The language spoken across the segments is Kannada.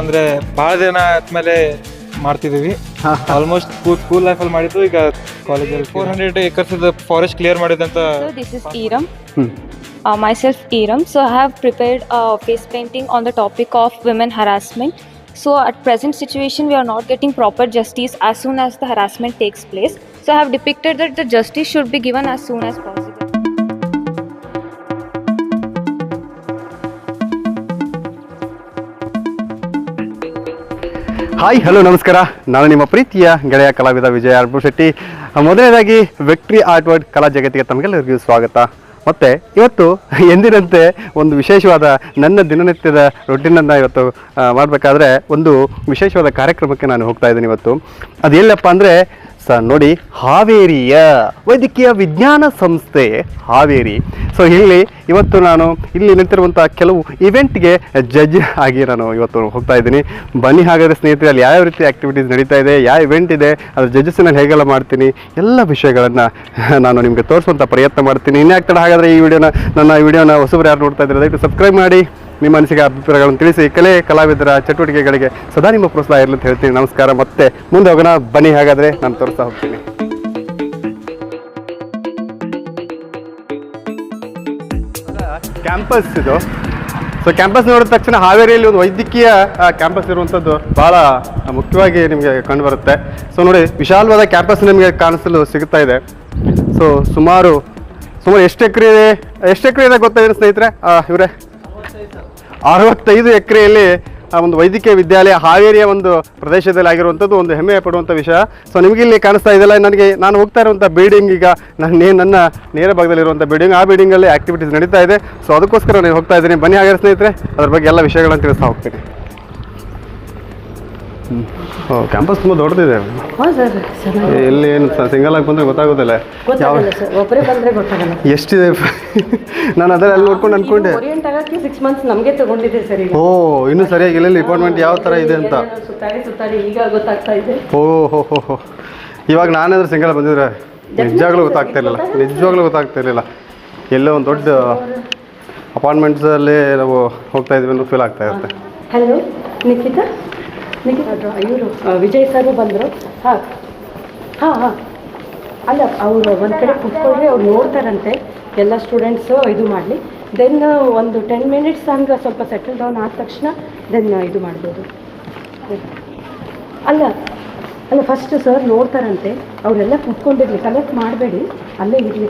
ಅಂದ್ರೆ ಬಹಳ ದಿನ ಆದ್ಮೇಲೆ ಮಾಡ್ತಿದೀವಿ ಆಲ್ಮೋಸ್ಟ್ ಸ್ಕೂಲ್ ಲೈಫ್ ಅಲ್ಲಿ ಮಾಡಿದ್ದು. ಈಗ ಕಾಲೇಜಲ್ಲಿ four hundred acres forest clear ಮಾಡಿದಂತ myself Iram so I have prepared face painting on the topic of women harassment so at present situation we are not getting proper justice as as the harassment takes place so have depicted that the justice should be given as soon as possible hi hello ನಮಸ್ಕಾರ. ನಾನು ನಿಮ್ಮ ಪ್ರೀತಿಯ ಗೆಳೆಯ ಕಲಾವಿದ ವಿಜಯ ಅರ್ಬು ಶೆಟ್ಟಿ ಮೊದಲನೇದಾಗಿ ವಿಕ್ಟ್ರಿ ಆರ್ಟ್ ವರ್ಡ್ ಕಲಾ ಜಗತ್ತಿಗೆ ತಮಗೆಲ್ಲರಿಗೂ ಸ್ವಾಗತ. ಮತ್ತು ಇವತ್ತು ಎಂದಿನಂತೆ ಒಂದು ವಿಶೇಷವಾದ ನನ್ನ ದಿನನಿತ್ಯದ ರೊಟ್ಟಿನನ್ನು ಇವತ್ತು ಮಾಡಬೇಕಾದ್ರೆ ಒಂದು ವಿಶೇಷವಾದ ಕಾರ್ಯಕ್ರಮಕ್ಕೆ ನಾನು ಹೋಗ್ತಾ ಇದ್ದೀನಿ ಇವತ್ತು. ಅದು ಎಲ್ಲಪ್ಪ ಅಂದರೆ ನೋಡಿ ಹಾವೇರಿಯ ವೈದ್ಯಕೀಯ ವಿಜ್ಞಾನ ಸಂಸ್ಥೆ ಹಾವೇರಿ. ಸೊ ಇಲ್ಲಿ ಇವತ್ತು ನಾನು ಇಲ್ಲಿ ನಿಂತಿರುವಂಥ ಕೆಲವು ಇವೆಂಟ್ಗೆ ಜಡ್ಜ್ ಆಗಿ ನಾನು ಇವತ್ತು ಹೋಗ್ತಾ ಇದ್ದೀನಿ. ಬನ್ನಿ ಹಾಗಾದರೆ ಸ್ನೇಹಿತರೆ, ಅಲ್ಲಿ ಯಾವ ರೀತಿ ಆ್ಯಕ್ಟಿವಿಟೀಸ್ ನಡೀತಾ ಇದೆ, ಯಾವ ಇವೆಂಟ್ ಇದೆ ಅದ್ರ ಜಡ್ಜಸ್ಸನ್ನು ಹೇಗೆಲ್ಲ ಮಾಡ್ತೀನಿ, ಎಲ್ಲ ವಿಷಯಗಳನ್ನು ನಾನು ನಿಮಗೆ ತೋರಿಸುವಂಥ ಪ್ರಯತ್ನ ಮಾಡ್ತೀನಿ. ಇನ್ನೇ ತಡ ಹಾಗಾದರೆ ಈ ವಿಡಿಯೋನ ನನ್ನ ವಿಡಿಯೋನ ಹೊಸಬ್ರು ಯಾರು ನೋಡ್ತಾ ಇದ್ದಾರೆ, ದಯವಿಟ್ಟು ಸಬ್ಸ್ಕ್ರೈಬ್ ಮಾಡಿ. ನಿಮ್ಮ ಅನಿಸಿಕೆ, ಅಭಿಪ್ರಾಯಗಳನ್ನು ತಿಳಿಸಿ ಕಲೆ, ಕಲಾವಿದರ ಚಟುವಟಿಕೆಗಳಿಗೆ ಸದಾ ನಿಮ್ಮ ಪ್ರೋತ್ಸಾಹ ಇರಲಿ ಅಂತ ಹೇಳ್ತೀನಿ. ನಮಸ್ಕಾರ, ಮತ್ತೆ ಮುಂದೆ ಹೋಗೋಣ. ಬನ್ನಿ ಹಾಗಾದರೆ, ನಾನು ತೋರಿಸ್ತಾ ಹೋಗ್ತೀನಿ. ಕ್ಯಾಂಪಸ್ ಇದು. ಸೊ ಕ್ಯಾಂಪಸ್ ನೋಡಿದ ತಕ್ಷಣ ಹಾವೇರಿಯಲ್ಲಿ ಒಂದು ವೈದ್ಯಕೀಯ ಕ್ಯಾಂಪಸ್ ಇರುವಂಥದ್ದು ಭಾಳ ಮುಖ್ಯವಾಗಿ ನಿಮಗೆ ಕಂಡುಬರುತ್ತೆ ಸೊ ನೋಡಿ, ವಿಶಾಲವಾದ ಕ್ಯಾಂಪಸ್ ನಿಮಗೆ ಕಾಣಿಸಲು ಸಿಗ್ತಾ ಇದೆ. ಸೊ ಸುಮಾರು ಸುಮಾರು ಎಷ್ಟು ಎಕರೆ ಎಷ್ಟು ಎಕರೆ ಇದೆ ಗೊತ್ತಾಗಿದೆ ಸ್ನೇಹಿತರೆ? ಇವರೇ? ಅರವತ್ತೈದು ಎಕರೆಯಲ್ಲಿ, ಆ, ಒಂದು ವೈದ್ಯಕೀಯ ವಿದ್ಯಾಲಯ ಹಾವೇರಿಯ ಒಂದು ಪ್ರದೇಶದಲ್ಲಿ ಆಗಿರುವಂಥದ್ದು ಒಂದು ಹೆಮ್ಮೆ ಪಡುವಂಥ ವಿಷಯ. ಸೊ ನಿಮಗೆ ಇಲ್ಲಿ ಕಾಣಿಸ್ತಾ ಇದೆಲ್ಲ ನನಗೆ ನಾನು ಹೋಗ್ತಾ ಇರುವಂಥ ಬಿಲ್ಡಿಂಗ್ ಈಗ ನನ್ನ ನನ್ನ ನೇರ ಭಾಗದಲ್ಲಿರುವಂಥ ಬಿಲ್ಡಿಂಗ್ ಆ ಬಿಲ್ಡಿಂಗಲ್ಲಿ ಆ್ಯಕ್ಟಿವಿಟೀಸ್ ನಡೀತಾ ಇದೆ. ಸೊ ಅದಕ್ಕೋಸ್ಕರ ನಾನು ಹೋಗ್ತಾ ಇದ್ದೀನಿ. ಬನ್ನಿ ಹಾಗೆ ಸ್ನೇಹಿತರೆ, ಅದ್ರ ಬಗ್ಗೆ ಎಲ್ಲ ವಿಷಯಗಳನ್ನು ತಿಳಿಸ್ತಾ ಹೋಗ್ತೀನಿ. ಕ್ಯಾಂಪಸ್ ತುಂಬ ದೊಡ್ಡದಿದೆ. ಹಾಂ ಸರ್ ಎಲ್ಲಿ ಏನು ಸಿಂಗಲ್ ಆಗಿ ಬಂದರೆ ಗೊತ್ತಾಗೋದಿಲ್ಲ. ಯಾವ ಗೊತ್ತಾಗಲ್ಲ ಸರ್. ಒಬ್ಬರೇ ಬಂದರೆ ಗೊತ್ತಾಗಲ್ಲ. ಎಷ್ಟಿದೆ? ನಾನು ಅದರಲ್ಲಿ ಅಲ್ಲಿ ನೋಡ್ಕೊಂಡು ಅನ್ಕೊಂಡೆ. ಓರಿಯೆಂಟ್ ಆಗಕ್ಕೆ ಸಿಕ್ಸ್ ಮಂತ್ಸ್ ನಮಗೆ ತಗೊಂಡಿದೆ ಸರ್ ಈಗ. ಓ ಇನ್ನೂ ಸರಿಯಾಗಿ ಎಲ್ಲೆಲ್ಲಿ ಡಿಪಾರ್ಟ್ಮೆಂಟ್ ಯಾವ ಥರ ಇದೆ ಅಂತ. ಏನೇನೋ ಸುತ್ತಾಡಿ ಸುತ್ತಾಡಿ ಈಗ ಗೊತ್ತಾಗ್ತಾ ಇದೆ. ಓ ಹೋ ಹೋ ಹೋ. ಇವಾಗ ನಾನಂದ್ರೆ ಸಿಂಗಲ್ ಬಂದಿದ್ರೆ ನಿಜವಾಗ್ಲೂ ಗೊತ್ತಾಗ್ತಾ ಇರಲಿಲ್ಲ. ನಿಜವಾಗ್ಲೂ ಗೊತ್ತಾಗ್ತಾ ಇರಲಿಲ್ಲ. ಎಲ್ಲೋ ಒಂದು ದೊಡ್ಡ ಅಪಾರ್ಟ್ಮೆಂಟ್ಸಲ್ಲಿ ನಾವು ಹೋಗ್ತಾ ಇದ್ವಿ ಅಂತ ಫೀಲ್ ಆಗ್ತಾ ಇರುತ್ತೆ. ಹಲೋ ನಿಖಿತಾ? ಇವರು ವಿಜಯ್ ಸರ್ ಬಂದರು. ಹಾಂ. ಹಾಂ ಹಾಂ. ಅಲ್ಲ, ಅವರು ಒಂದು ಕಡೆ ಕುತ್ಕೊಂಡ್ರೆ ಅವ್ರು ನೋಡ್ತಾರಂತೆ. ಎಲ್ಲ ಸ್ಟೂಡೆಂಟ್ಸು ಇದು ಮಾಡಲಿ. ದೆನ್ ಒಂದು ಟೆನ್ ಮಿನಿಟ್ಸ್ ಹಂಗೆ ಸ್ವಲ್ಪ ಸೆಟಲ್ ಡೌನ್ ಆದ ತಕ್ಷಣ ದೆನ್ ಇದು ಮಾಡ್ಬೋದು. ಅಲ್ಲ ಅಲ್ಲ ಫಸ್ಟ್ ಸರ್ ನೋಡ್ತಾರಂತೆ. ಅವರೆಲ್ಲ ಕುತ್ಕೊಂಡಿರಲಿ. ಕಲೆಕ್ಟ್ ಮಾಡಬೇಡಿ. ಅಲ್ಲೇ ಇರಲಿ.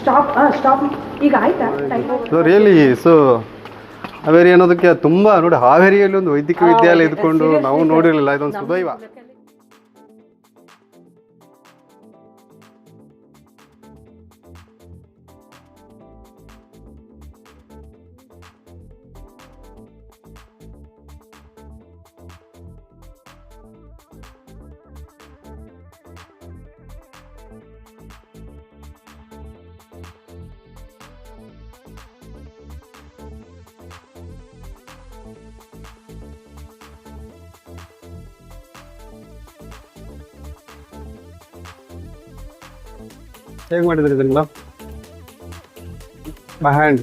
ಸ್ಟಾಪ್ ಹಾಂ ಸ್ಟಾಪ್ ಈಗ ಆಯ್ತಾ? ರಿಯಲಿ ಸೊ ಹಾವೇರಿ ಅನ್ನೋದಕ್ಕೆ ತುಂಬ ನೋಡಿ ಹಾವೇರಿಯಲ್ಲಿ ಒಂದು ವೈದ್ಯಕೀಯ ವಿದ್ಯಾಲಯ ಇದ್ಕೊಂಡು ನಾವು ನೋಡಿರಲಿಲ್ಲ. ಇದೊಂದು ಸುದೈವ. கேட்க மாட்டேது இருக்குதுங்களா பஹேண்ட்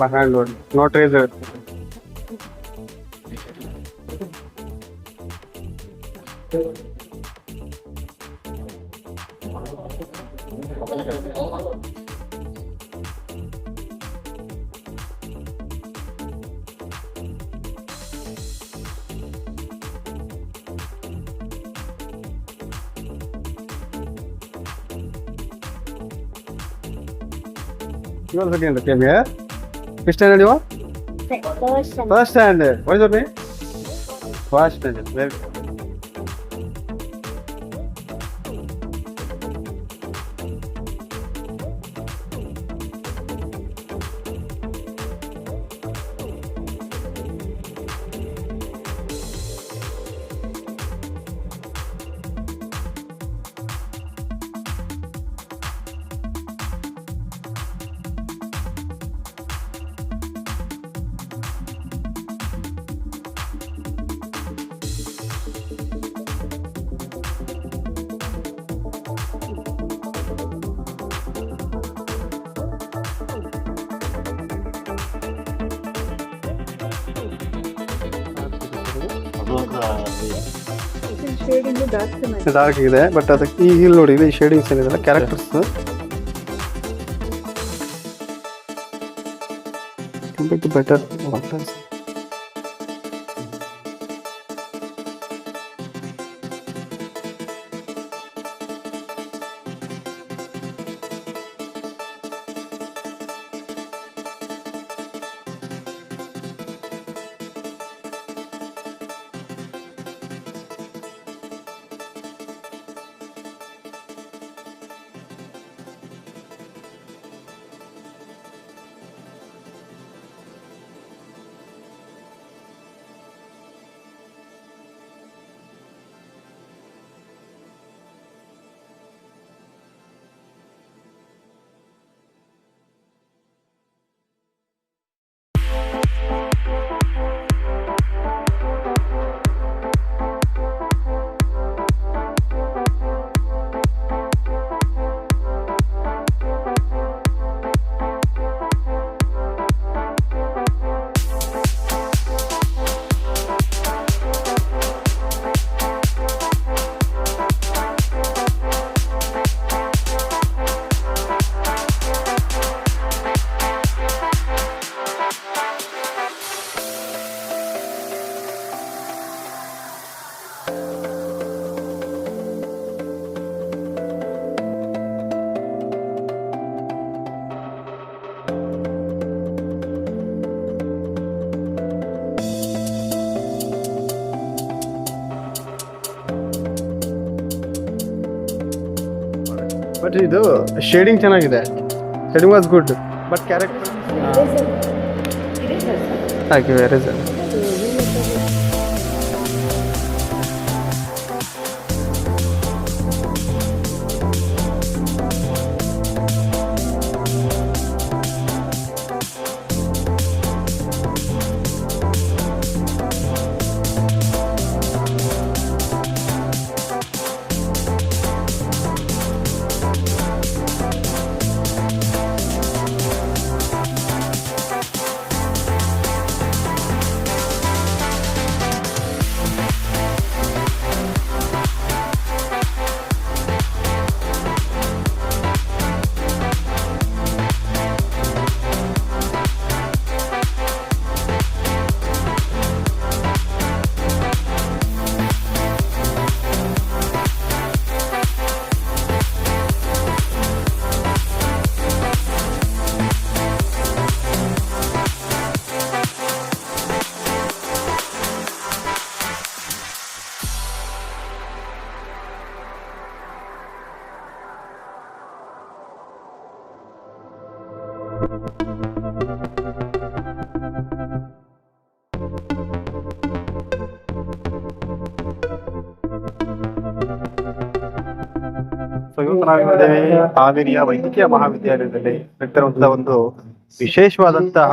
பஹேண்ட் ஒன் நோட் ரேசர் You also came came here. Which standard you are? First standard. What is your name? First standard. Very good. Dark ಇದೆ ಬಟ್ ಅದಕ್ಕೆ ಈ ಇಲ್ಲಿ ನೋಡಿ ಈ ಶೇಡಿಂಗ್ಸ್ ಏನಿದೆಲ್ಲ ಕ್ಯಾರೆಕ್ಟರ್ಸ್ ಬೆಟರ್ ಬಟ್ ಇದು ಶೇಡಿಂಗ್ ಚೆನ್ನಾಗಿದೆ. Shading was good but character thank you very sir ನಾವಿದ್ದೇವೆ ಹಾವೇರಿಯ ವೈದ್ಯಕೀಯ ಮಹಾವಿದ್ಯಾಲಯದಲ್ಲಿ ನಡೆದಿರುವಂತಹ ಒಂದು ವಿಶೇಷವಾದಂತಹ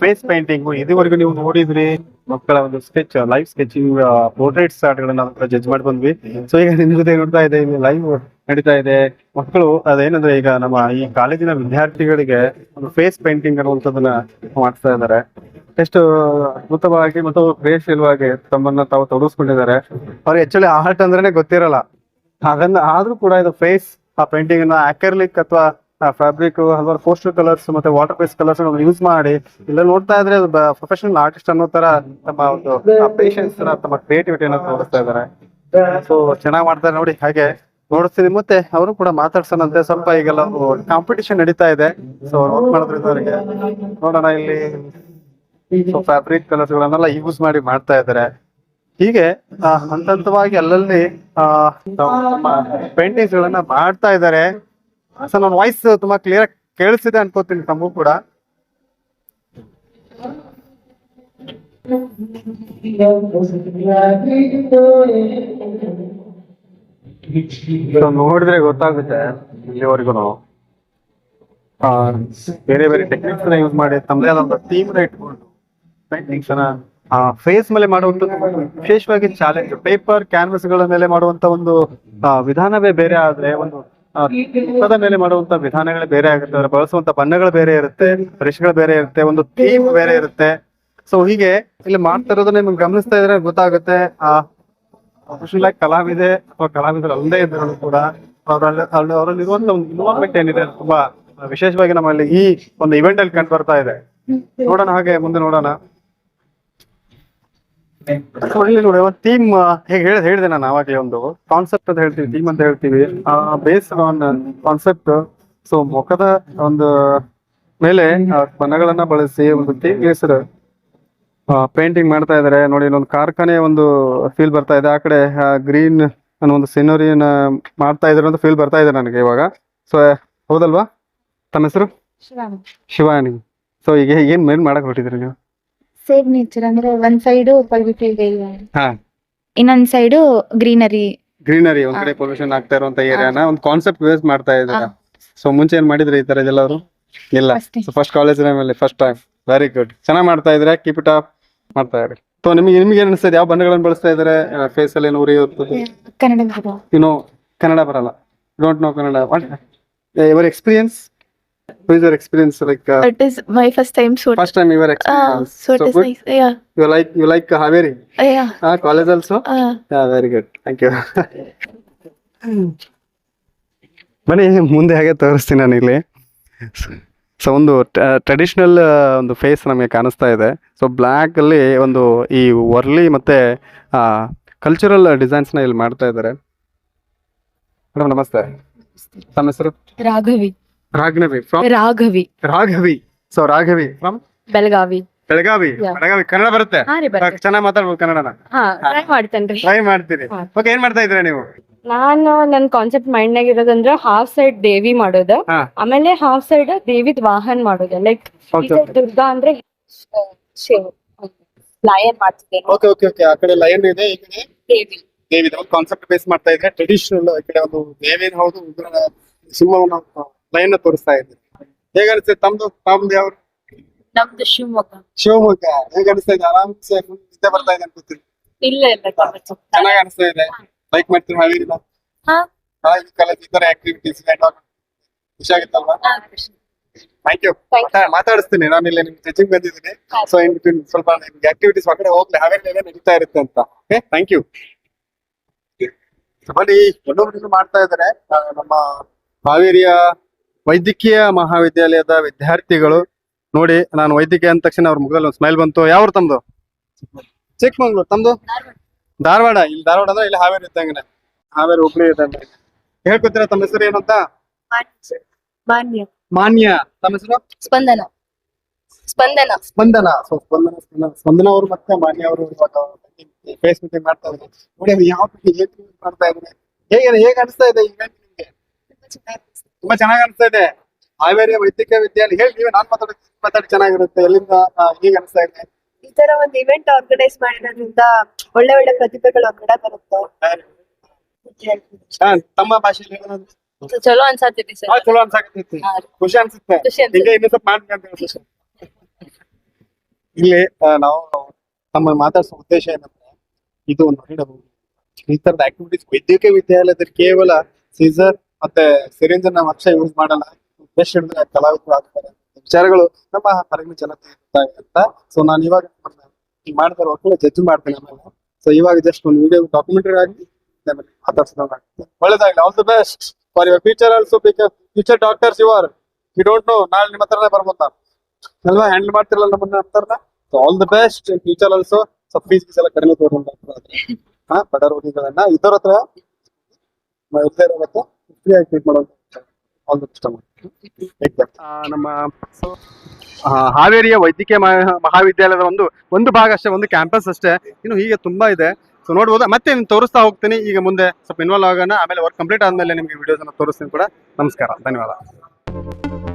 ಫೇಸ್ ಪೇಂಟಿಂಗ್ ಇದುವರೆಗೂ ನೀವು ನೋಡಿದ್ರಿ, ಮಕ್ಕಳ ಒಂದು ಸ್ಕೆಚ್ ಲೈವ್ ಸ್ಕೆಚಿಂಗ್ ಪೋರ್ಟ್ರೇಟ್ಸ್ ಆರ್ಟ್ಗಳನ್ನ ಜಡ್ಜ್ ಮಾಡಿ ಬಂದ್ವಿ. ಸೊ ಈಗ ನಿಮ್ ಜೊತೆ ನೋಡ್ತಾ ಇದೆ ಇಲ್ಲಿ ಲೈವ್ ನಡೀತಾ ಇದೆ. ಮಕ್ಕಳು, ಅದೇನಂದ್ರೆ ಈಗ ನಮ್ಮ ಈ ಕಾಲೇಜಿನ ವಿದ್ಯಾರ್ಥಿಗಳಿಗೆ ಒಂದು ಫೇಸ್ ಪೇಂಟಿಂಗ್ ಅನ್ನುವಂಥದ್ದನ್ನ ಮಾಡ್ತಾ ಇದ್ದಾರೆ. ಎಷ್ಟು ಅದ್ಭುತವಾಗಿ ಮತ್ತು ಕ್ರಿಯಾಶೀಲವಾಗಿ ತಮ್ಮನ್ನ ತಾವು ತೊಡಗಿಸ್ಕೊಂಡಿದ್ದಾರೆ. ಅವ್ರಿಗೆ ಆಕ್ಚುಲಿ ಆರ್ಟ್ ಅಂದ್ರೇನೆ ಗೊತ್ತಿರಲ್ಲ. ಅದನ್ನ ಆದ್ರೂ ಕೂಡ ಇದು ಫೇಸ್ ಆ ಪೇಂಟಿಂಗ್ನ ಅಕ್ರಲಿಕ್ ಅಥವಾ ಫ್ಯಾಬ್ರಿಕ್ ಹಲವಾರು ಪೋಸ್ಟರ್ ಕಲರ್ಸ್ ಮತ್ತೆ ವಾಟರ್ ಬೇಸ್ ಕಲರ್ಸ್ ಯೂಸ್ ಮಾಡಿ ಇಲ್ಲ ನೋಡ್ತಾ ಇದ್ರೆ ಪ್ರೊಫೆಷನಲ್ ಆರ್ಟಿಸ್ಟ್ ಅನ್ನೋ ತರ ತಮ್ಮ ಒಂದು ಪೇಷನ್ಸ್ ತಮ್ಮ ಕ್ರಿಯೇಟಿವಿಟಿಯನ್ನ ತೋರಿಸ್ತಾ ಇದ್ದಾರೆ ಸೊ ಚೆನ್ನಾಗಿ ಮಾಡ್ತಾರೆ ನೋಡಿ, ಹಾಗೆ ನೋಡಿಸ್ತೀನಿ. ಮತ್ತೆ ಅವರು ಕೂಡ ಮಾತಾಡ್ಸೋಣಂತೆ. ಸ್ವಲ್ಪ ಈಗೆಲ್ಲ ಕಾಂಪಿಟಿಷನ್ ನಡೀತಾ ಇದೆ. ಸೊ ವರ್ಕ್ ಮಾಡಿದ್ರು ಅವರಿಗೆ ನೋಡೋಣ ಇಲ್ಲಿ. ಫ್ಯಾಬ್ರಿಕ್ ಕಲರ್ಸ್ ಗಳನ್ನೆಲ್ಲ ಯೂಸ್ ಮಾಡಿ ಮಾಡ್ತಾ ಇದ್ದಾರೆ ಹೀಗೆ ಆ, ಹಂತ ಹಂತವಾಗಿ ಅಲ್ಲಲ್ಲಿ ಪೇಂಟಿಂಗ್ಸ್ ಗಳನ್ನ ಮಾಡ್ತಾ ಇದ್ದಾರೆ. ಸೊ ನನ್ನ ವಾಯ್ಸ್ ತುಂಬಾ ಕ್ಲಿಯರ್ ಕೇಳಿಸಿದೆ ಅನ್ಕೋತೀನಿ ತಮಗೂ ಕೂಡ. ನೋಡಿದ್ರೆ ಗೊತ್ತಾಗುತ್ತೆ ಇಲ್ಲಿವರೆಗೂ. ಬೇರೆ ಬೇರೆ ಟೆಕ್ನಿಕ್ಸ್ ಯೂಸ್ ಮಾಡಿ ತಮ್ಮದೇ ಆದಂತ ಥೀಮ್ನ ಇಟ್ಕೊಂಡು ಪೇಂಟಿಂಗ್ಸ್ ಅನ್ನ ಫೇಸ್ ಮೇಲೆ ಮಾಡುವಂತ ವಿಶೇಷವಾಗಿ ಚಾಲೆಂಜ್ ಪೇಪರ್ ಕ್ಯಾನ್ವಸ್ಗಳ ಮೇಲೆ ಮಾಡುವಂತ ಒಂದು ಆ, ವಿಧಾನವೇ ಬೇರೆ ಆದ್ರೆ ಒಂದು ಆ, ಚಿತ್ರದ ಮೇಲೆ ಮಾಡುವಂತ ವಿಧಾನಗಳೇ ಬೇರೆ ಆಗುತ್ತೆ. ಅದ್ರ ಬಳಸುವಂತ ಬಣ್ಣಗಳು ಬೇರೆ ಇರುತ್ತೆ ಬ್ರಷ್ಗಳು ಬೇರೆ ಇರುತ್ತೆ ಒಂದು ಥೀಮ್ ಬೇರೆ ಇರುತ್ತೆ. ಸೊ ಹೀಗೆ ಇಲ್ಲಿ ಮಾಡ್ತಾ ಇರೋದನ್ನ ನಿಮ್ಗೆ ಗಮನಿಸ್ತಾ ಇದ್ರೆ ಗೊತ್ತಾಗುತ್ತೆ. ಆ ಆಗಿ ಕಲಾವಿದೆ ಅಥವಾ ಕಲಾವಿದರು ಅಲ್ಲದೆ ಇದ್ರು ಕೂಡ ಅವರಲ್ಲಿ ಅವರಲ್ಲಿರುವಂತ ಒಂದು ಇನ್ವಾಲ್ವ್ಮೆಂಟ್ ಏನಿದೆ ತುಂಬಾ ವಿಶೇಷವಾಗಿ ನಮ್ಮಲ್ಲಿ ಈ ಒಂದು ಇವೆಂಟ್ ಅಲ್ಲಿ ಕಂಡು ಬರ್ತಾ ಇದೆ. ನೋಡೋಣ ಹಾಗೆ ಮುಂದೆ ನೋಡೋಣ. ಒಂದು ಥೀಮ್ ಹೇಗೆ ಹೇಳಿ ಹೇಳಿದೆ ನಾನು ಆವಾಗಲೇ ಒಂದು ಕಾನ್ಸೆಪ್ಟ್ ಅಂತ ಹೇಳ್ತೀವಿ ಥೀಮ್ ಅಂತ ಹೇಳ್ತೀವಿ. ಬೇಸ್ ಆನ್ ಕಾನ್ಸೆಪ್ಟ್ ಸೊ ಮುಖದ ಒಂದು ಮೇಲೆ ಬಣ್ಣಗಳನ್ನ ಬಳಸಿ ಒಂದು ಥೀಮ್ ಹೆಸರು ಪೇಂಟಿಂಗ್ ಮಾಡ್ತಾ ಇದಾರೆ. ನೋಡಿ ಇಲ್ಲೊಂದು ಕಾರ್ಖಾನೆ ಒಂದು ಫೀಲ್ ಬರ್ತಾ ಇದೆ. ಆ ಕಡೆ ಗ್ರೀನ್ ಅನ್ನೋ ಒಂದು ಸಿನರಿಯನ್ನ ಮಾಡ್ತಾ ಇದ್ದಾರೆ ಅಂತ ಫೀಲ್ ಬರ್ತಾ ಇದೆ ನನಗೆ ಇವಾಗ. ಸೊ ಹೌದಲ್ವಾ? ತಮ್ಮ ಹೆಸರು? ಶಿವಾನಿ. ಸೊ ಈಗ ಏನ್ ಮೇನ್ ಮಾಡಕ್ ಹೊರಟಿದ್ರಿ ನೀವು? ನೇಚರ್ ಅಂದ್ರೆ ಒಂದ್ ಸೈಡ್ ಪೊಲ್ಯೂಟೆಡ್ ಏರಿಯಾ ಹಾ. ಇನ್ನೊಂದ್ ಸೈಡ್ ಗ್ರೀನರಿ ಗ್ರೀನರಿ ಒಂದ್ ಕಡೆ ಪೊಲ್ಯೂಷನ್ ಆಗ್ತಾ ಇರುವಂತ ಏರಿಯಾನ ಒಂದು ಕಾನ್ಸೆಪ್ಟ್ ಯೂಸ್ ಮಾಡ್ತಾ ಇದ್ದಾರೆ? ಸೊ ಮುಂಚೆ ಏನ್ ಮಾಡಿದ್ರೆ ಈ ತರ ಇದೆಲ್ಲವರು ಇಲ್ಲ. First college first time very good ಚೆನ್ನಾಗಿ ಮಾಡ್ತಾ ಇದ್ರೆ ಕೀಪ್ ಇಟ್ ಅಪ್ ಮಾಡ್ತಾ ಇರಿ. ಸೊ ನಿಮಗೆ ನಿಮ್ಗೆ ಏನ್ ಅನಿಸ್ತದೆ? ಯಾವ ಬಣ್ಣಗಳನ್ನು ಬಳಸ್ತಾ ಇದಾರೆ ಫೇಸ್ ಅಲ್ಲಿ ಏನು ಉರಿ ಇರ್ತದೆ? ಕನ್ನಡ ಬರಲ್ಲ. Don't know Kannada your experience who is your experience like it is my first time so first time your experience so it is nice yeah you like you like Haveri yeah college also very good thank you ಬನ್ನಿ ಮುಂದೆ ಹಾಗೆ ತೋರಿಸ್ತೀನಿ ನಾನು ಇಲ್ಲಿ. ಸೊ ಒಂದು ಟ್ರೆಡಿಷನಲ್ ಒಂದು ಫೇಸ್ ನಮಗೆ ಕಾಣಿಸ್ತಾ ಇದೆ. ಸೊ ಬ್ಲ್ಯಾಕ್ ಅಲ್ಲಿ ಒಂದು ಈ ವರ್ಲಿ ಮತ್ತೆ ಕಲ್ಚರಲ್ ಡಿಸೈನ್ಸ್ನ ಇಲ್ಲಿ ಮಾಡ್ತಾ ಇದ್ದಾರೆ. ಮೇಡಮ್ ನಮಸ್ತೆ. ತಮ್ಮ ಹೆಸರು? Raghavi. Raghanavi from Raghavi. Raghavi. So Raghavi from Belagavi. Belagavi. Belagavi Kannada ಬರುತ್ತೆ? ಹಾ ರೀ ಬರ್ತದೆ. ಚೆನ್ನಾಗಿ ಮಾತಾಡ್ಬೋದು ಕನ್ನಡನ. ಹಾ ಟ್ರೈ ಮಾಡ್ತೇನ್ರಿ ಟ್ರೈ ಮಾಡ್ತೀರಿ. ಓಕೆ ಏನ್ ಮಾಡ್ತಾ ಇದ್ದೀರಾ ನೀವು? ನಾನು ನನ್ ಕಾನ್ಸೆಪ್ಟ್ ಮೈಂಡ್ ನಾಗ ಇರೋದಂದ್ರ ಹಾಫ್ ಸೈಡ್ ದೇವಿ ಮಾಡೋದು. ಹಾ. ಆಮೇಲೆ ಹಾಫ್ ಸೈಡ್ ದೇವಿದ್ ವಾಹನ್ ಮಾಡೋದು. Like Okay, okay. ದುರ್ಗಾ ಅಂದ್ರೆ ಲಯನ್ ಮಾಡ್ತಿದ್ದೇನೆ ಓಕೆ ಓಕೆ ಓಕೆ ಆ ಕಡೆ ಲಯನ್ ಇದೆ ಈ ಕಡೆ? ದೇವಿ. ಕಾನ್ಸೆಪ್ಟ್ ಬೇಸ್ ಮಾಡ್ತಾ ಇದ್ರೆ ಟ್ರೆಡಿಷನಲ್ ಈ ಕಡೆ ಒಂದು ದೇವಿನ ಹೌದು ಉಗ್ರ ಸಿಂಹವನ್ನು ಲಯನ್ ತೋರಿಸ್ತಾ ಇದ್ದೀರಿ ಹೇಗ ಅನಿಸ್ತದೆ ತಮ್ದು? ತಮ್ದು ಯಾವ ನಮ್ದು ಶಿವಮೊಗ್ಗ. ಶಿವಮೊಗ್ಗ. ಹೇಗ ಅನಿಸ್ತಾ ಇದೆ? ಆರಾಮ್ ನಿದ್ದೆ ಬರ್ತಾ ಇದೆ ಅನ್ಕೋತೀರಿ ಇಲ್ಲ ಇಲ್ಲ ಚೆನ್ನಾಗಿ ಅನಿಸ್ತಾ ಇದೆ. ಲೈಕ್ ಮಾಡ್ತೀರಿ ಹಾವೇರಿನ ಕಾಲೇಜ್ ಈ ತರ ಆಕ್ಟಿವಿಟೀಸ್ ಖುಷಿಯಾಗಿತ್ತಲ್ವಾ ಥ್ಯಾಂಕ್ ಯು ಮಾತಾಡಿಸ್ತೀನಿ. ನಾನು ಇಲ್ಲಿ ನಿಮ್ಗೆ ಟೀಚಿಂಗ್ ಬಂದಿದ್ದೀನಿ. ಸೊ ಇನ್ ಬಿಟ್ವೀನ್ ಸ್ವಲ್ಪ ನಿಮ್ಗೆ ಆಕ್ಟಿವಿಟೀಸ್ ಹೊರಗಡೆ ಹೋಗ್ಲಿ. ಹಾವೇರಿ ನಡೀತಾ ಇರುತ್ತೆ ಅಂತ. ಓಕೆ ಥ್ಯಾಂಕ್ ಯು ಬನ್ನಿ. ಒಳ್ಳೊಬ್ರು ಮಾಡ್ತಾ ಇದ್ದಾರೆ. ನಮ್ಮ ಹಾವೇರಿಯ ವೈದ್ಯಕೀಯ ಮಹಾವಿದ್ಯಾಲಯದ ವಿದ್ಯಾರ್ಥಿಗಳು ನೋಡಿ ನಾನು ವೈದ್ಯಕೀಯ ಅಂದ ತಕ್ಷಣ ಅವ್ರ ಮುಖದಲ್ಲಿ ಒಂದು ಸ್ಮೈಲ್ ಬಂತು. ಯಾವ್ರು ತಮ್ದು? ಚಿಕ್ಕಮಂಗ್ಳೂರ್. ತಮ್ದು? ಧಾರವಾಡ. ಇಲ್ಲಿ ಧಾರವಾಡ ಅಂದ್ರೆ ಇಲ್ಲಿ ಹಾವೇರಿ ಇದ್ದಂಗೆ ಹಾವೇರಿ ಹುಬ್ಳಿ ಇದ್ದಂಗೆ. ಹೇಳ್ಕೊತೀರಾ ತಮ್ಮ ಹೆಸರು ಏನಂತ ಮಾನ್ಯ. ಮಾನ್ಯ. ತಮ್ಮ ಹೆಸರು? ಸ್ಪಂದನ. ಸ್ಪಂದನ. ಸ್ಪಂದನ. ಸೊ ಸ್ಪಂದನ ಸ್ಪಂದನ. ಸ್ಪಂದನ ಅವರು ಮತ್ತೆ ಮಾನ್ಯ ಅವರು ಇವಾಗ ಫೇಸ್ ಮೀಟಿಂಗ್ ಮಾಡ್ತಾ ಇದ್ದಾರೆ. ನೋಡಿ ಅವ್ರು ಯಾವ ರೀತಿ ಏನ್ ಮಾಡ್ತಾ ಇದ್ದಾರೆ? ಹೇಗೆ ಹೇಗೆ ಅನಿಸ್ತಾ ಇದೆ ಇವೆಂಟ್ ನಿಮ್ಗೆ? ತುಂಬಾ ಚೆನ್ನಾಗಿ ಅನಿಸ್ತಾ ಇದೆ. ಹಾವೇರಿಯ ವೈದ್ಯಕೀಯ ವಿದ್ಯಾಲಯ ಹೇಳಿ ನೀವೇ ನಾನ್ ಮಾತಾಡಿ ಮಾತಾಡಿ ಚೆನ್ನಾಗಿರುತ್ತೆ. ಎಲ್ಲಿಂದ ಹೀಗೆ ಅನಿಸ್ತಾ ಇದೆ. ಈ ತರ ಒಂದು ಇವೆಂಟ್ ಆರ್ಗನೈಸ್ ಮಾಡಿರೋದ್ರಿಂದ ಒಳ್ಳೆ ಒಳ್ಳೆ ಪ್ರತಿಭೆಗಳು ಹೊರಗಡೆ ಬರುತ್ತೆ. ಹಾ, ತಮ್ಮ ಭಾಷೆಯಲ್ಲಿ ಏನಾದ್ರು ಚಲೋ ಸರ್. ಹಾ, ಚಲೋ ಅನ್ಸಾಕತ್ತೈತಿ. ಖುಷಿ ಅನ್ಸುತ್ತೆ. ಖುಷಿ ಅನ್ಸುತ್ತೆ. ಹಿಂಗೆ ಇನ್ನೂ ಸ್ವಲ್ಪ ಮಾಡ್ಬೇಕಂತ ಹೇಳಿ ಇಲ್ಲಿ ಆ, ನಾವು ನಮ್ಮ ಮಾತಾಡ್ಸೋ ಉದ್ದೇಶ ಏನಂದ್ರೆ ಇದು ಒಂದು. ಈ ತರದ ಆಕ್ಟಿವಿಟೀಸ್ ವೈದ್ಯಕೀಯ ವಿದ್ಯಾಲಯದಲ್ಲಿ ಕೇವಲ ಸೀಸರ್ ಮತ್ತೆ ಸಿರಿಂಜ್ ನಾವು ಅಕ್ಷ ಯೂಸ್ ಮಾಡಲ್ಲ. ಬೆಸ್ಟ್ ಹಿಡಿದ್ರೆ ಕಲಾವಿದರು ಆಗ್ತಾರೆ. ವಿಚಾರಗಳು ನಮ್ಮ ಹೊರಗಿನ ಜನತೆ ಅಂತ. ಸೊ ನಾನು ಇವಾಗ ಮಾಡ್ತಾರೆ ಒಟ್ಟು ಜಡ್ಜ್ ಮಾಡ್ತೇನೆ ಆಮೇಲೆ. ಸೊ ಇವಾಗ ಜಸ್ಟ್ ಒಂದು ವಿಡಿಯೋ ಡಾಕ್ಯುಮೆಂಟರಿ ಆಗಿ ಮಾತಾಡ್ಸೋಣ ಒಳ್ಳೇದಾಗಲಿ. All the best for your future also because future doctors you are you don't know ನಾಳೆ ನಿಮ್ಮ ಹತ್ರನೇ ಬರ್ಬೋದು? ಅಲ್ವಾ? ಹ್ಯಾಂಡಲ್ ಮಾಡ್ತಿರಲ್ಲ ನಮ್ಮನ್ನ ಅಂತಾರಲ್ಲ so all the best future also so fees ಎಲ್ಲ ಕಡಿಮೆ ತಗೊಂಡು ಹಾ ಬಡ ರೋಗಿಗಳನ್ನ. ಇದ್ದವ್ರ ಹತ್ರ. ಇರ್ದೇ ಇರೋ ಹತ್ರ. ನಮ್ಮ ಹಾವೇರಿಯ ವೈದ್ಯಕೀಯ ಮಹಾವಿದ್ಯಾಲಯದ ಒಂದು ಒಂದು ಭಾಗ ಅಷ್ಟೇ, ಒಂದು ಕ್ಯಾಂಪಸ್ ಅಷ್ಟೇ. ಇನ್ನು ಹೀಗೆ ತುಂಬಾ ಇದೆ. ಸೊ ನೋಡ್ಬೋದು? ಮತ್ತೆ ನಿಮ್ಗೆ ತೋರಿಸ್ತಾ ಹೋಗ್ತೀನಿ. ಈಗ ಮುಂದೆ ಸ್ವಲ್ಪ ಇನ್ವಾಲ್ವ್ ಆಗೋಣ. ಆಮೇಲೆ ವರ್ಕ್ ಕಂಪ್ಲೀಟ್ ಆದ್ಮೇಲೆ ನಿಮಗೆ ವಿಡಿಯೋಸ್ ತೋರಿಸ್ತೀನಿ ಕೂಡ. ನಮಸ್ಕಾರ. ಧನ್ಯವಾದ.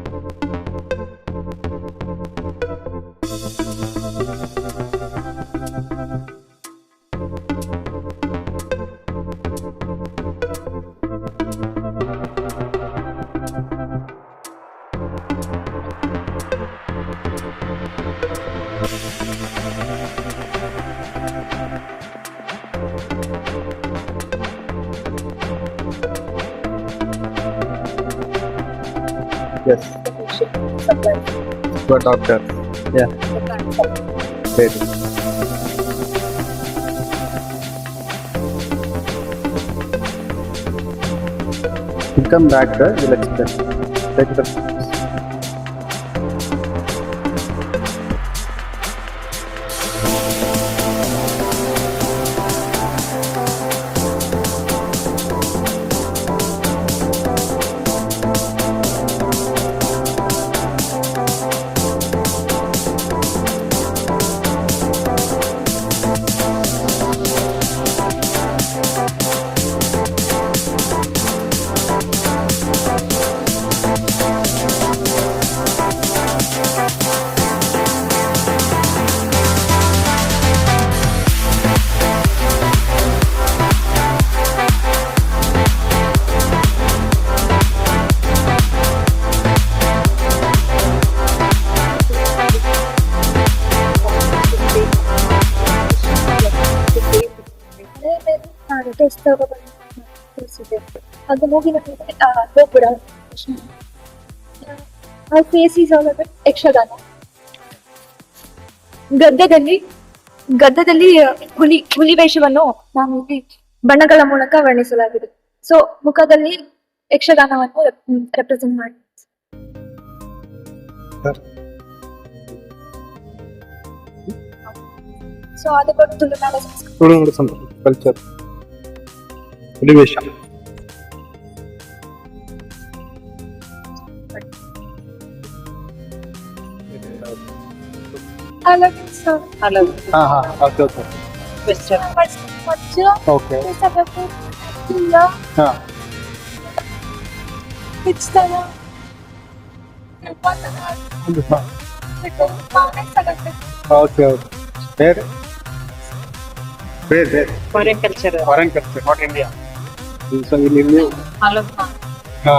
Yes. Good doctor. Yeah. Great. Come back, sir. We'll explain. Take the. ಮೂಗಿನ ಗೋಪುರ ಯಕ್ಷಗಾನ. ಗದ್ದೆದಲ್ಲಿ ಹುಲಿ ಹುಲಿ ವೇಷವನ್ನು ನಾನು ಇಲ್ಲಿ ಬಣ್ಣಗಳ ಮೂಲಕ ವರ್ಣಿಸಲಾಗಿದೆ. ಸೊ ಮುಖದಲ್ಲಿ ಯಕ್ಷಗಾನವನ್ನು ರೆಪ್ರೆಸೆಂಟ್ ಮಾಡಿ. ಸೊ ಅದು ತುಳುನಾಡ ತುಳುನಾಡು ಸಂಸ್ಕೃತಿ ಕಲ್ಚರ್ ಹುಲಿವೇಷ ಹಲವು ಸೊ ಹಲವು ಹಾ ಹಾ ಓಕೆ ಓಕೆ ವೆಸ್ಟರ್ನ್ ಮಚ್ಚ ಓಕೆ ಸಗಟು ಇಲ್ಲ ಹಾ ಹಿಚ್ತನ ಓಕೆ ಓಕೆ ಬೇರೆ ಬೇರೆ ಬೇರೆ foreign culture foreign culture not India so ಇಲ್ಲಿ ಇಲ್ಲಿ ಹಲವು ಹಾ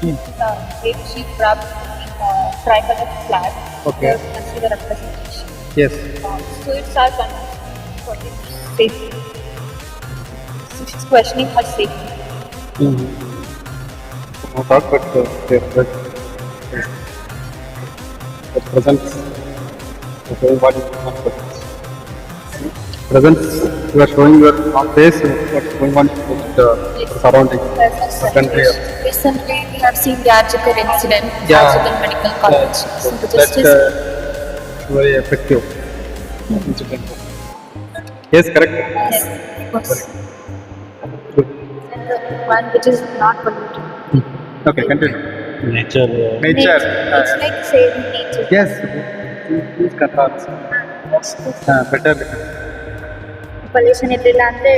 mm. uh, where uh, tricolor flag okay. as the representation. Yes. Uh, so it's our concern for the safety. So she's questioning her safety. Mm-hmm. No thought, but uh, presents the whole body presence you are showing your face. What's going on with the surrounding country? Recently, we have seen the Arjikar incident Yeah. also in medical college. So the That's justice uh, very effective. incident. Yes, correct. yes, was Good. and the one which is not polluted. Okay, continue. nature Nature. It's Uh, like saving nature. yes. Please control. Uh, better. Pollution ಇರಲಿಲ್ಲ ಅಂದ್ರೆ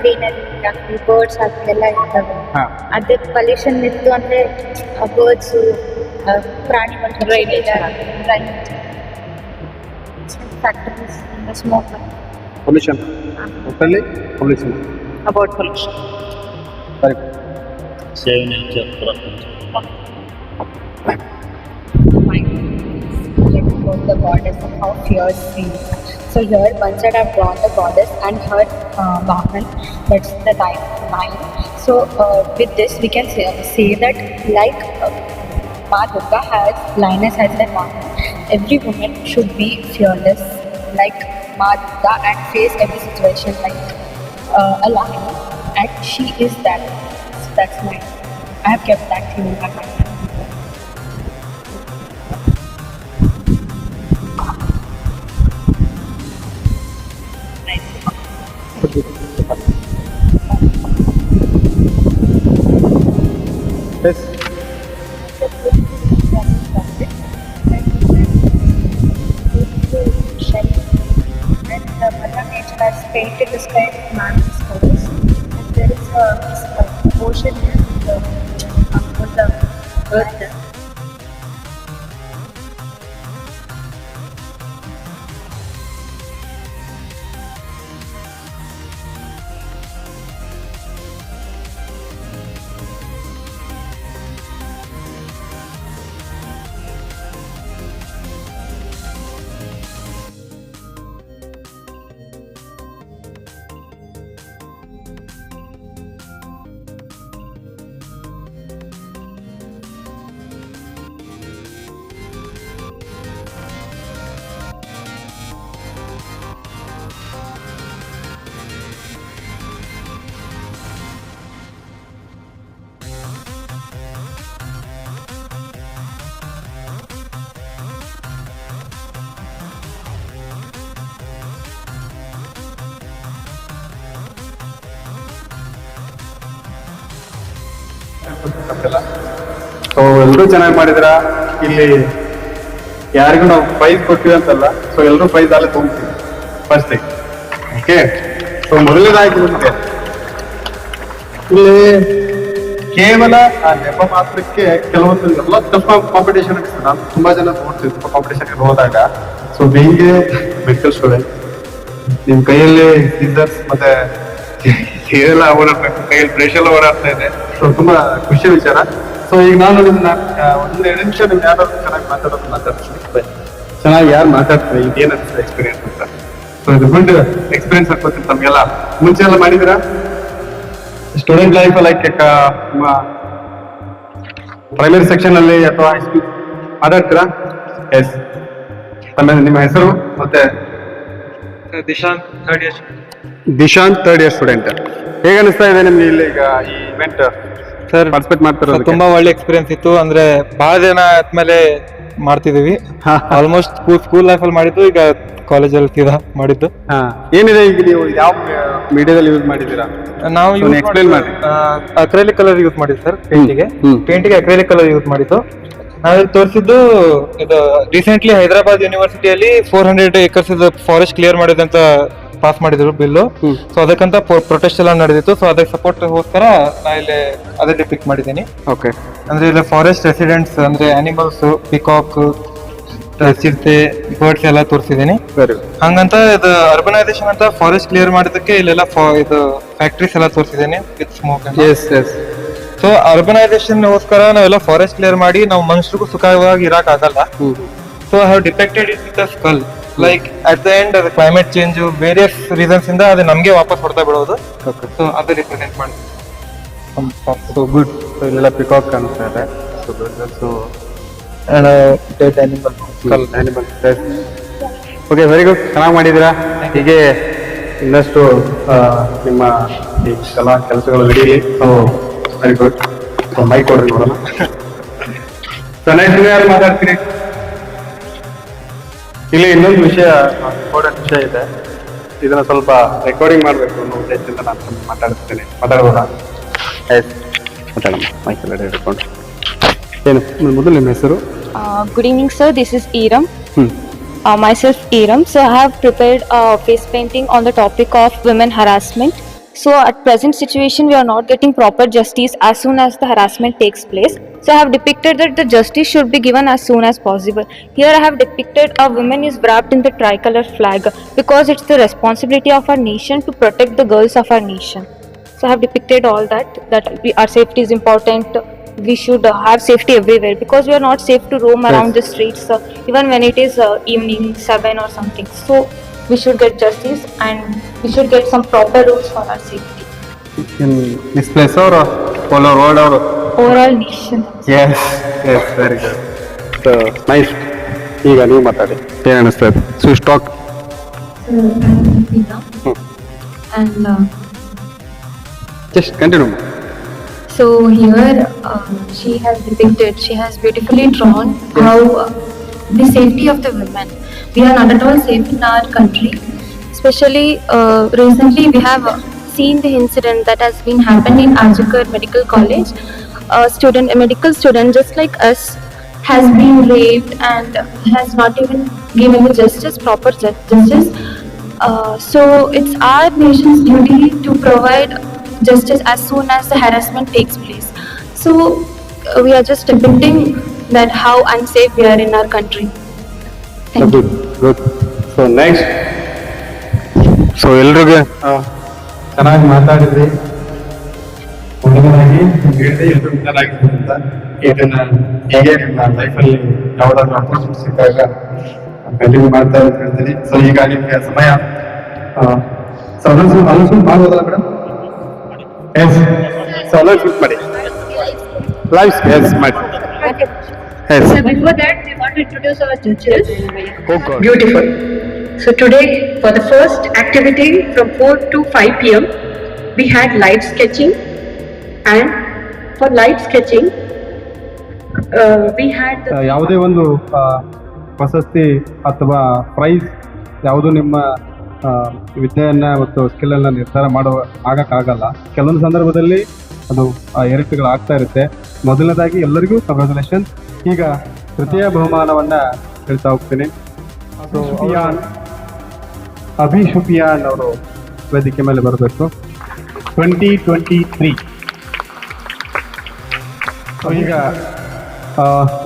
ಗ್ರೀನರಿ ಆಗಲಿ ಬರ್ಡ್ಸ್ ಆಗಲಿ ಎಲ್ಲ ಇರ್ತವೆ ಹಾ. ಅದೇ ಪೊಲ್ಯೂಷನ್ ಇತ್ತು ಅಂದ್ರೆ ಬರ್ಡ್ಸು ಪ್ರಾಣಿಗಳು factories smoke Pollution. Totally pollution. About pollution Correct. save nature about the goddess and how fierce she is. So here side I've drawn the goddess and her uh, that's the nine. nine. So uh, with this we can say, say that like uh, Ma Durga has, lioness has a Vahan, every woman should be fearless like Ma Durga and face every situation like uh, a lion and she is that. So that's my, I have kept that thing in my mind. Peace. So ಎಲ್ಲರೂ ಚೆನ್ನಾಗಿ ಮಾಡಿದ್ರ? ಇಲ್ಲಿ ಯಾರಿಗೂ ನಾವು ಪ್ರೈಸ್ ಕೊಟ್ಟಿವಿ ಅಂತಲ್ಲ ಸೊ ಎಲ್ಲರೂ ಪ್ರೈಸ್ ಅಲ್ಲೇ ತೊಗೊಂತೀವಿ ಫಸ್ಟ್ ಓಕೆ ಸೊ ಮೊದಲನೇದಾಗಿ ನಿಮಗೆ. ಇಲ್ಲಿ ಕೇವಲ ಆ ನೆಪ ಮಾತ್ರಕ್ಕೆ ಕೆಲವೊಂದು ಎಲ್ಲ ಟಫ್ ಕಾಂಪಿಟೇಷನ್ ನಾನು ತುಂಬಾ ಜನ ನೋಡ್ತೀವಿ ತುಂಬಾ ಕಾಂಪಿಟೇಷನ್ ಹೋದಾಗ. ಸೊ ಬೇಂಗೆ ಮೆಡಿಕಲ್ ಸ್ಟೂಡೆಂಟ್ ನಿಮ್ ಕೈಯಲ್ಲಿ ಇದ್ದರ್ ಮತ್ತೆ ಇದೆಲ್ಲ ಓಡಾಡ್ತಾ ಕೈಯಲ್ಲಿ ಬ್ರಷ್ ಎಲ್ಲ ಓಡಾಡ್ತಾ ಇದೆ. ಸೊ ತುಂಬಾ ಖುಷಿ ವಿಚಾರ. ಸೊ ಈಗ ನಾನು ನಿಮ್ಮ ಒಂದೆರಡು ಒಂದ್ ಎರಡು ನಿಮಿಷ ನಿಮ್ ಯಾರು ಚೆನ್ನಾಗಿ ಮಾತಾಡೋದು ಮಾತಾಡ್ತೀನಿ. ಚೆನ್ನಾಗಿ ಯಾರು ಮಾತಾಡ್ತಾರೆ ಇದೇನ ಎಕ್ಸ್ಪೀರಿಯನ್ಸ್ ಅಂತ. ಸೊ ಇದು ಗುಡ್ ಎಕ್ಸ್ಪೀರಿಯನ್ಸ್ ಆಗ್ಬೋದು ತಮ್ಗೆಲ್ಲ ಮುಂಚೆ ಎಲ್ಲ ಮಾಡಿದಿರಾ student life like primary section ಅಲ್ಲಿ ಅಥವಾ ಹೈಸ್ಕೂಲ್ ಮಾತಾಡ್ತೀರಾ? ಎಸ್ ತಮ್ಮ ನಿಮ್ಮ ಹೆಸರು ಮತ್ತೆ? Dishant third year Dishant third year student ಹೇಗೆ ಅನಿಸ್ತಾ ಇದೆ ನಿಮ್ಗೆ ಇಲ್ಲಿ ಈಗ ಈ ಇವೆಂಟ್ ಸರ್ ಪಾರ್ಟಿಸಿಪೇಟ್ ಮಾಡ್ತಾರೆ ತುಂಬಾ ಒಳ್ಳೆ ಎಕ್ಸ್ಪೀರಿಯನ್ಸ್ ಇತ್ತು. ಅಂದ್ರೆ ಬಹಳ ಜನ ಆದ್ಮೇಲೆ ಮಾಡ್ತಿದೀವಿ ಆಲ್ಮೋಸ್ಟ್ ಸ್ಕೂಲ್ ಲೈಫ್ ಅಲ್ಲಿ ಮಾಡಿದ್ದು ಈಗ ಕಾಲೇಜಲ್ಲಿ ಸೀದಾ ಮಾಡಿದ್ದು. ಏನಿದೆ ಈಗ ನೀವು ಯಾವ ಮೀಡಿಯಾದಲ್ಲಿ ಯೂಸ್ ಮಾಡಿದ್ದೀರಾ? ನಾವು ಎಕ್ಸ್ಪ್ಲೇನ್ ಮಾಡಿ. ಅಕ್ರೈಲಿಕ್ ಕಲರ್ ಯೂಸ್ ಮಾಡಿದ್ದು ಸರ್ ಪೇಂಟಿಗೆ ಪೇಂಟಿಗೆ ಅಕ್ರೈಲಿಕ್ ಕಲರ್ ಯೂಸ್ ಮಾಡಿದ್ದು. ನಾವಿಲ್ಲಿ ತೋರಿಸಿದ್ದು ಇದು recently Hyderabad ಯೂನಿವರ್ಸಿಟಿಯಲ್ಲಿ four hundred acres forest clear ಮಾಡಿದಂತ ಪಾಸ್ ಮಾಡಿದ್ರು ಬಿಲ್ಲು. ಸೊ ಅದಕ್ಕಂತ ಪ್ರೊಟೆಸ್ಟ್ ಎಲ್ಲ ನಡೆದಿತ್ತು. ಸೊ ಅದಕ್ಕೆ ಸಪೋರ್ಟ್ ಸಪೋರ್ಟ್ಗೋಸ್ಕರ ನಾ ಇಲ್ಲಿ ಅದೇ ಪಿಕ್ ಮಾಡಿದ್ದೀನಿ. ಓಕೆ ಅಂದ್ರೆ ಇಲ್ಲಿ ಫಾರೆಸ್ಟ್ ರೆಸಿಡೆಂಟ್ಸ್ ಅಂದ್ರೆ ಅನಿಮಲ್ಸ್ ಪಿಕಾಕ್ ಚಿರತೆ ಬರ್ಡ್ಸ್ ಎಲ್ಲ ತೋರಿಸಿದ್ದೀನಿ. ಹಂಗಂತ ಇದು ಅರ್ಬನೈಸೇಷನ್ ಅಂತ ಫಾರೆಸ್ಟ್ ಕ್ಲಿಯರ್ ಮಾಡಿದಕ್ಕೆ ಇಲ್ಲೆಲ್ಲ ಇದು ಫ್ಯಾಕ್ಟ್ರೀಸ್ ಎಲ್ಲ ತೋರಿಸಿದ್ದೀನಿ with smoke yes yes so urbanisation ಗೋಸ್ಕರ ನಾವೆಲ್ಲ ಫಾರೆಸ್ಟ್ ಕ್ಲಿಯರ್ ಮಾಡಿ ನಾವು ಮನುಷ್ಯರಿಗೂ ಸುಖವಾಗಿ ಇರಕ್ ಆಗಲ್ಲ. So I have depicted it with skull like at the end ಅದು ಕ್ಲೈಮೇಟ್ ಚೇಂಜ್ ವೇರಿಯಸ್ ರೀಸನ್ಸ್ ಇಂದ ಅದು ನಮಗೆ ವಾಪಸ್ ಹೊಡ್ತಾ ಬಿಡೋದು. ಸೊ ಅದು ರಿಪ್ರೆಸೆಂಟ್ ಮಾಡ್ತೀವಿ ಸೊ ಗುಡ್ ಸೊ ಇಲ್ಲೆಲ್ಲ ಪಿಕಾಕ್ ಕಾಣ್ತಾ ಇದೆ. So so dead animal animal okay very good ಚೆನ್ನಾಗಿ ಮಾಡಿದ್ದೀರಾ? ಹೀಗೆ ಇನ್ನಷ್ಟು ನಿಮ್ಮ ಈ ಕಲಾ ಕೆಲಸಗಳು ನಡೀಲಿ. So very good so mic ಕೊಡ್ರಿ ನೋಡೋಣ. ಸೊ ನೆಕ್ಸ್ಟ್ ಯಾರು ಮಾತಾಡ್ತೀರಿ ಇಲ್ಲಿ ಇನ್ನೊಂದು ವಿಷಯ ಇಂಪಾರ್ಟೆಂಟ್ ವಿಷಯ ಇದೆ. ಇದನ್ನ ಸ್ವಲ್ಪ ರೆಕಾರ್ಡಿಂಗ್ ಮಾಡಬೇಕು ಅನ್ನೋ ಉದ್ದೇಶದಿಂದ ನಾನು ಮಾತಾಡ್ತೇನೆ. ಮಾತಾಡಬಹುದ ಹಿಡ್ಕೊಂಡು ಏನು? ಮೊದಲು ನಿಮ್ಮ ಹೆಸರು? Good evening sir this is Iram myself Iram so I have prepared face painting on the topic of women harassment So, at present situation, we are not getting proper justice as soon as the harassment takes place. So, I have depicted that the justice should be given as soon as possible. Here, I have depicted a woman is wrapped in the tricolor flag because it's the responsibility of our nation to protect the girls of our nation. So, I have depicted all that. That we, our safety is important. We should uh, have safety everywhere because we are not safe to roam around the streets, uh, even when it is uh, evening seven or something. So, we should get justice and we should get some proper rules for our safety. in this place or all over world or Overall nation. yes yes very good so nice ಈಗ ನೀವು ಮಾತಾಡಿ ಏನು ಅನಿಸ್ತದೆ so stock And uh, just continue so here um, she has depicted, she has beautifully drawn how uh, the safety of the women. we are not at all safe in our country. Especially uh, recently, we have uh, seen the incident that has been happened in Ajikar Medical College. A student, a medical student just like us, has been raped and has not even given the justice, proper justice. Uh, so it's our nation's duty to provide justice as soon as the harassment takes place. So uh, we are just depicting that how unsafe we are in our country. Thank you. Good good so next so ಎಲ್ರಿಗೂ ಚೆನ್ನಾಗಿ ಮಾತಾಡಿದ್ರಿ. ಹುಡುಗನಾಗಿ ಹೇಳಿದೆ ಎಲ್ರು ಚೆನ್ನಾಗಿತ್ತು ಅಂತ. ಇದನ್ನ ಹೇಗೆ ನಿಮ್ಮ ಲೈಫಲ್ಲಿ ಯಾವ್ದಾದ್ರು ಅಪೋರ್ಚುನಿಟಿ ಸಿಕ್ಕಾಗ ಕಂಟಿನ್ಯೂ ಮಾಡ್ತಾ ಅಂತ ಹೇಳ್ತೀನಿ. ಸೊ ಈಗ ನಿಮ್ಗೆ ಸಮಯ. ಸೊ ಅನೌನ್ಸ್ ಅನೌನ್ಸ್ಮೆಂಟ್ ಮಾಡ್ಬೋದಲ್ಲ ಮೇಡಮ್? ಎಸ್ ಸೊ ಅನೌನ್ಸ್ಮೆಂಟ್ ಮಾಡಿ. ಲೈಫ್ ಎಸ್ ಮಾಡಿ. Yes So before that, we want to introduce our judges. Oh God. Beautiful. So today, for the first activity from 4 to 5 p.m., we had live sketching, and for live sketching, uh, we had the ಆ, ಯಾವುದೇ ಒಂದು ಆ, ಪ್ರಶಸ್ತಿ ಅಥವಾ ಪ್ರೈಸ್ ಯಾವುದು ನಿಮ್ಮ ಆ, ವಿದ್ಯೆಯನ್ನ ಮತ್ತು ಸ್ಕಿಲ್ ಅನ್ನ ನಿರ್ಧಾರ ಮಾಡೋ ಆಗಕ್ಕಾಗಲ್ಲ. ಕೆಲವೊಂದು ಸಂದರ್ಭದಲ್ಲಿ ಅದು ಆ, ಏರಿಕೆಗಳು ಆಗ್ತಾ ಇರುತ್ತೆ. ಮೊದಲನೇದಾಗಿ ಎಲ್ಲರಿಗೂ ಕಂಗ್ರಾಚುಲೇಷನ್ ಈಗ ತೃತೀಯ ಬಹುಮಾನವನ್ನ ಹೇಳ್ತಾ ಹೋಗ್ತೀನಿ. ಅಭಿ ಶುಪಿಯಾನ್ ಅವರು ವೇದಿಕೆ ಮೇಲೆ ಬರಬೇಕು. ಟ್ವೆಂಟಿ ಟ್ವೆಂಟಿ ತ್ರೀ ಈಗ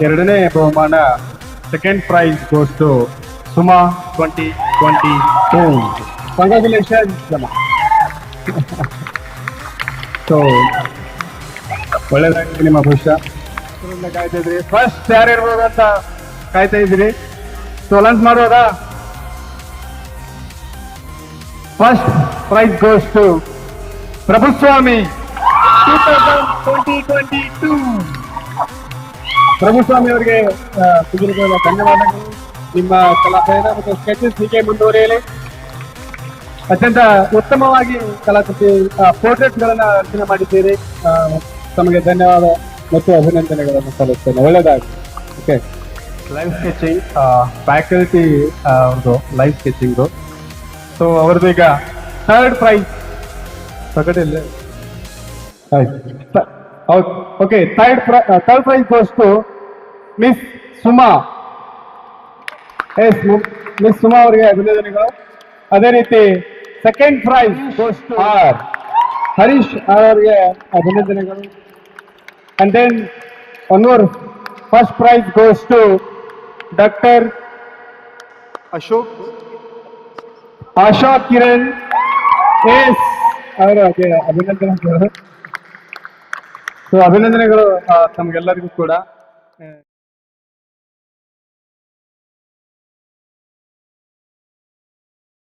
ಎರಡನೇ ಬಹುಮಾನ second prize goes to Suma twenty twenty two congratulation so ಒಳ್ಳೆದಾಗಿದೆ ನಿಮ್ಮ ಭವಿಷ್ಯ ಕಾಯ್ತಾ ಇದ್ರಿ. ಫಸ್ಟ್ ಯಾರು ಇರ್ಬೋದು ಅಂತ ಕಾಯ್ತಾ ಇದ್ರಿ. ಸೊ ಲಂಚ್ ಮಾಡೋದಾ first prize goes to Prabhuswami Prabhuswami ಅವರಿಗೆ ಧನ್ಯವಾದಗಳು. ನಿಮ್ಮ ಕಲಾಪಯನ ಮತ್ತು ಸ್ಕೆಚಸ್ ಹೀಗೆ ಮುಂದುವರಿಯಲಿ. ಅತ್ಯಂತ ಉತ್ತಮವಾಗಿ ಕಲಾಕೃತಿ ಪೋರ್ಟ್ರೇಟ್ ಗಳನ್ನ ರಚನೆ ಮಾಡಿದ್ದೀರಿ. ತಮಗೆ ಧನ್ಯವಾದ ಮತ್ತು ಅಭಿನಂದನೆಗಳನ್ನು ಸಲ್ಲಿಸ್ತೇನೆ. ಒಳ್ಳೆಯದಾಗಿ ಓಕೆ ಲೈವ್ ಸ್ಕೆಚಿಂಗ್ ಫ್ಯಾಕಲ್ಟಿ ಅವ್ರದ್ದು ಲೈವ್ ಸ್ಕೆಚಿಂಗ್ ಸೊ ಅವ್ರದ್ದು ಈಗ third prize ಪ್ರಕಟಿಲ್ಲ okay third third prize goes to miss Suma yes miss Suma ಅವರಿಗೆ ಅಭಿನಂದನೆಗಳು. ಅದೇ ರೀತಿ second prize goes to R Harish ಅವರಿಗೆ ಅಭಿನಂದನೆಗಳು. And then one more first prize goes to doctor Ashok Asha Kiran. Yes ಅವರ ಅಭಿನಂದನೆಗಳು. ಸೊ ಅಭಿನಂದನೆಗಳು ತಮಗೆಲ್ಲರಿಗೂ ಕೂಡ.